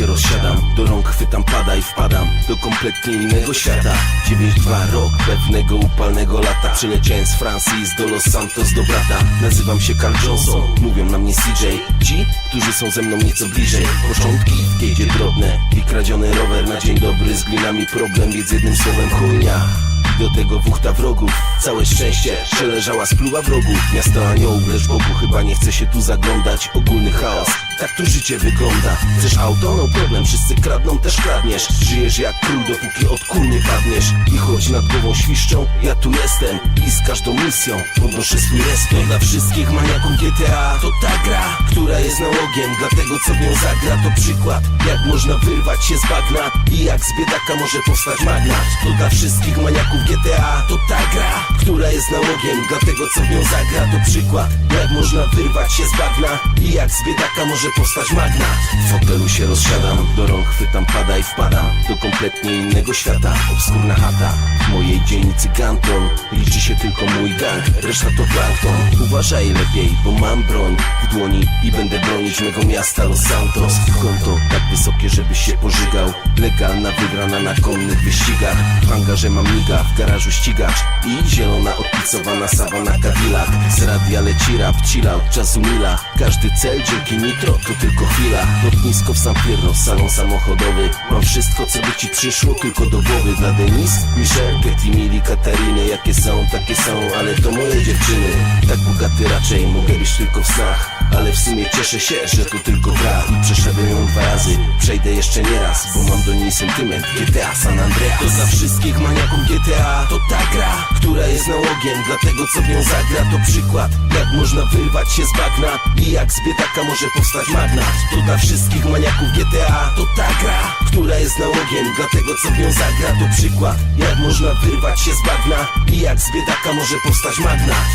się rozsiadam. Do rąk chwytam pada i wpadam Do kompletnie innego świata. 9-2 rok pewnego upalnego lata. Przyleciałem z Francji do Los Santos do brata. Nazywam się Carl Johnson, mówią na mnie CJ Ci, którzy są ze mną nieco bliżej. Początki w giedzie drobne i kradziony rower Na dzień dobry z glinami problem Więc jednym słowem chujnia tego wuchta wrogów. Całe szczęście, że leżała spluwa wrogów Miasto aniołów, lecz Bogu chyba nie chce się tu zaglądać. Ogólny chaos, tak tu życie wygląda. Chcesz auto? No problem, wszyscy kradną, też kradniesz. Żyjesz jak król, dopóki od kul nie padniesz. I choć nad głową świszczą, ja tu jestem. I z każdą misją podnoszę swój respekt. Dla wszystkich maniaków GTA To ta gra, która jest nałogiem. Dla tego co w nią zagra to przykład Jak można wyrwać się z bagna. I jak z biedaka może powstać magnat. To dla wszystkich maniaków GTA To ta gra, która jest nałogiem. Dla tego co w nią zagra to przykład Jak można wyrwać się z bagna. I jak z biedaka może powstać magnat W fotelu się rozsiadam Do rąk chwytam pada i wpadam. Do kompletnie innego świata Obskurna chata. W mojej dzielnicy Ganton Liczy się tylko mój gang. Reszta to plankton. Uważaj lepiej, bo mam broń w dłoni I będę bronić mego miasta Los Santos. Konto tak wysokie, żebyś się pożygał. Legalna wygrana na konnych wyścigach. W hangarze mam miga, w garażu ścigacz I zielona odpicowana sawana Cadillac. Z radia leci rap, chilla od czasu mila Każdy cel dzięki nitro to tylko chwila. Lotnisko w San Pierno, salon samochodowy. Mam wszystko co by ci przyszło tylko do głowy. Dla Denis, Michelle, Katy, Mili, Katariny. Jakie są, takie są, ale to moje dziewczyny. Tak bogaty raczej mogę być tylko w snach. Ale w sumie cieszę się, że to tylko gra I przeszedłem ją dwa razy, przejdę jeszcze nie raz Bo mam do niej sentyment GTA San Andreas. To dla wszystkich maniaków GTA To ta gra, która jest nałogiem. Dla tego co w nią zagra to przykład Jak można wyrwać się z bagna. I jak z biedaka może powstać magnat. To dla wszystkich maniaków GTA To ta gra, która jest nałogiem. Dla tego co w nią zagra to przykład Jak można wyrwać się z bagna. I jak z biedaka może powstać magnat